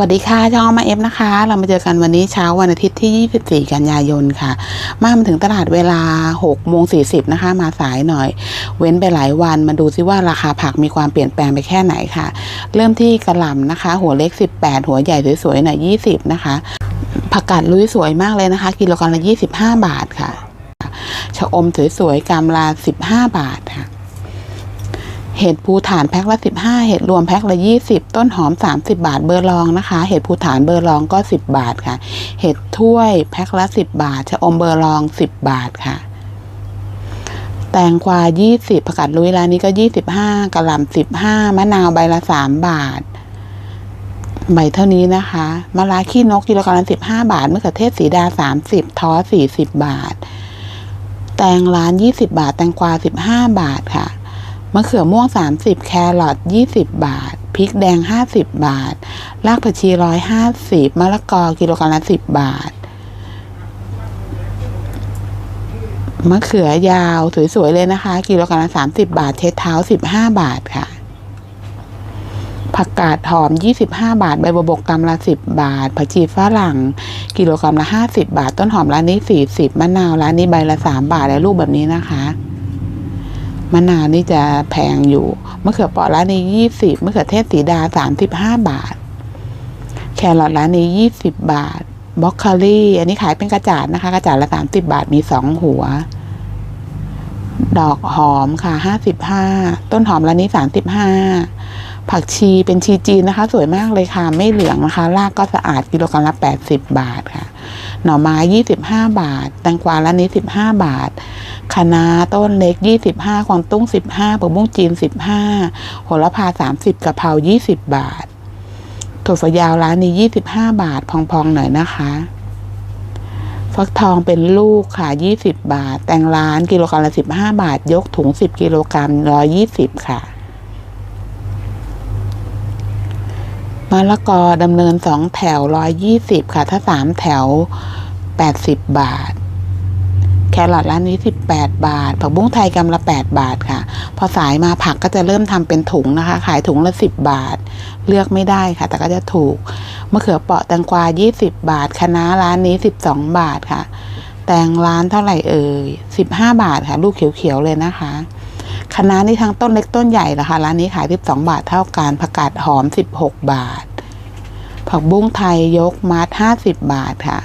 วัสดีค่ะช่องมาเอฟนะคะ เรามาเจอกันวันนี้เช้าวันอาทิตย์ที่ 24 กันยายนค่ะ มามาถึงตลาดเวลา6โมง40นะคะ มาสายหน่อย เว้นไปหลายวันมาดูซิว่าราคาผักมีความเปลี่ยนแปลงไปแค่ไหนค่ะ เริ่มที่กระหล่ำนะคะ หัวเล็ก 18 หัวใหญ่สวยๆหน่อย20 นะคะ ผักกาดลุยสวยมากเลยนะคะ กิโลกรัมละ 25 บาทค่ะชะอมสวยๆกำละ 15 บาทค่ะ เห็ดภูฐานแพ็คละ 15 เห็ดรวมแพ็คละ 20 ต้นหอม 30 บาทเบอร์ลองนะคะ เห็ดภูฐานเบอร์ลองก็ 10 บาทค่ะ เห็ดถ้วยแพ็คละ 10 บาทชะอมเบอร์ลอง 10 บาทค่ะ แตงกวา 20ผักกาดลุยร้านนี้ก็ 25กระหล่ำ15 มะนาวใบละ 3 บาทใบเท่านี้นะคะมะระขี้นกกิโลกรัมละ15บาทมะเขือเทศสีดา30ท้อ40บบาท แตงร้าน20บาท แตงกวา15บาทค่ะ มะเขือม่วง 30 แครอท20 บาท พริกแดง 50 บาท รากผักชี 150 มะละกอกิโลกรัมละ 10 บาท มะเขือยาวสวยๆเลยนะคะ กิโลกรัมละ 30 บาทเช็ดเท้า 15 บาทค่ะ ผักกาดหอม 25 บาท ใบบัวบกกำละ 10 บาท ผักชีฝรั่ง กิโลกรัมละ 50 บาท ต้นหอมร้านนี้ 40 มะนาวร้านนี้ใบละ 3 บาทและลูกแบบนี้นะคะ มะนาวนี่จะแพงอยู่มะเขือเปราะร้านนี้ยี่สิบมะเขือเทศสีดาสามสิบห้าบาท แครอทร้านนี้ยี่สิบบาทบล็อกแครี่ อันนี้ขายเป็นกระจาดนะคะ กระจาดละสามสิบบาทมีสองหัว ดอกหอมค่ะห้าสิบห้าต้นหอมร้านนี้สามสิบห้า ผักชีเป็นชีจีนนะคะ สวยมากเลยค่ะ ไม่เหลืองนะคะ รากก็สะอาดกิโลกรัมละแปดสิบบาทค่ะ หน่อไม้ยี่สิบห้าบาทแตงกวาร้านนี้สิบห้าบาทคะน้าต้นเล็กยี่สิบห้ากวางตุ้งสิบห้าผักบุ้งจีนสิบห้าโหระพาสามสิบกะเพรายี่สิบบาทถั่วฝักยาวร้านนี้ยี่สิบห้าบาท พองๆหน่อยนะคะฟักทองเป็นลูกค่ะยี่สิบบาท แตงร้านกิโลกรัมละสิบห้าบาท ยกถุงสิบกิโลกรัมร้อยี่สิบค่ะ มะละกอดำเนินสองแถวร้อยยี่สิบค่ะ ถ้าสามแถวแปดสิบบาท แครอทร้านนี้สิบแปดบาท ผักบุ้งไทยกำละแปดบาทค่ะ พอสายมาผักก็จะเริ่มทำเป็นถุงนะคะ ขายถุงละสิบบาท เลือกไม่ได้ค่ะ แต่ก็จะถูกมะเขือเปราะแตงกวายี่สิบบาทคะน้าร้านนี้สิบสองบาทค่ะ แตงร้านเท่าไหร่เอ่ยสิบห้าบาทค่ะ ลูกเขียวๆเลยนะคะ คะน้านี่ทั้งต้นเล็กต้นใหญ่ละค่ะร้านนี้ขายสิบสองบาทเท่ากันผักกาดหอมสิบหกบาท ผักบุ้งไทยยกมัดห้าสิบบาทค่ะ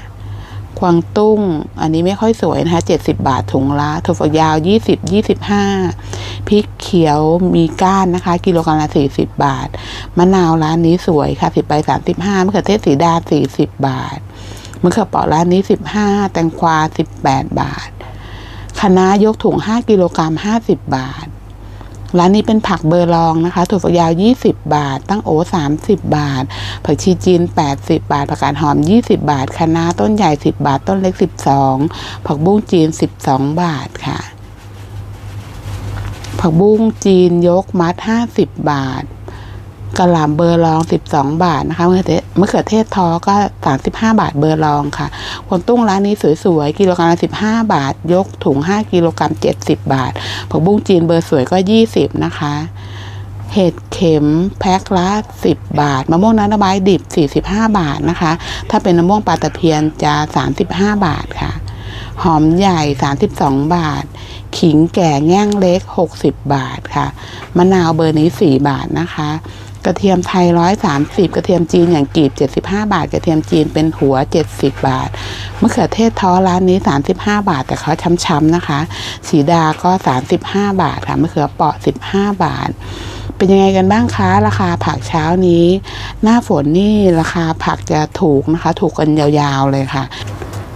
กวางตุ้ง อันนี้ไม่ค่อยสวยนะคะเจ็ดสิบาทถุงละถั่วฝักยาวยี่สิบยี่สิบห้าพริกเขียวมีก้านนะคะ กิโลกรัมละสี่สิบบาท มะนาวร้านนี้สวยค่ะสิบใบสามสิบห้ามะเขือเทศสีดาสี่สิบบาทมะเขือเปราะร้านนี้สิบห้าแตงกวาสิบแปดบาทคะน้ายกถุงห้ากิโลกรัมห้าสิบบาท ร้านนี้เป็นผักเบอร์ลองนะคะ ถั่วฝักยาว 20 บาท ตั้งโอ30 บาท ผักชีจีน 80 บาท ผักกาดหอม 20 บาทคะน้าต้นใหญ่ 10 บาท ต้นเล็ก 12 ผักบุ้งจีน 12 บาทค่ะ ผักบุ้งจีนยกมัด 50 บาท กระหล่ำเบอร์ลอง 12 บาทนะคะมะเขือเทศมะเขือเทศทอก็ 35 บาทเบอร์ลองค่ะกวตุ้งร้านนี้สวยๆ กิโลกรัมละ15 บาท ยกถุง 5 กิโลกรัม 70 บาท ผักบุ้งจีนเบอร์สวยก็ 20 นะคะ เห็ดเข็มแพ็คละ 10 บาท มะม่วงน้ำดอกไม้ดิบ 45 บาทนะคะ ถ้าเป็นมะม่วงปลาตะเพียนจะ 35 บาทค่ะ หอมใหญ่ 32 บาทขิงแก่แง่งเล็ก 60 บาทค่ะ มะนาวเบอร์นี้ 4 บาทนะคะ กระเทียมไทย130กระเทียมจีนอย่างกีบ75บห้าบาท กระเทียมจีนเป็นหัว70บบาทมะเขือเทศท้อร้านนี้35บห้าบาท แต่เขาช้ำๆนะคะ สีดาก็35บห้าบาทค่ะมะเขือเปาะ15บาท เป็นยังไงกันบ้างคะ ราคาผักเช้านี้ หน้าฝนนี่ราคาผักจะถูกนะคะ ถูกกันยาวๆเลยค่ะ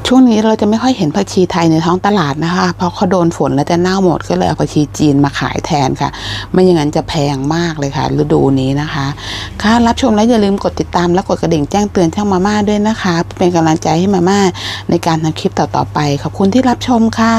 ช่วงนี้เราจะไม่ค่อยเห็นผักชีไทยในท้องตลาดนะคะ เพราะเขาโดนฝนแล้วจะเน่าหมดก็เลยเอาผักชีจีนมาขายแทนค่ะ ไม่อย่างนั้นจะแพงมากเลยค่ะ ฤดูนี้นะคะ ค่ะรับชมแล้วอย่าลืมกดติดตามและกดกระดิ่งแจ้งเตือนช่างมาม่าด้วยนะคะ เป็นกำลังใจให้มาม่าในการทำคลิปต่อๆไป ขอบคุณที่รับชมค่ะ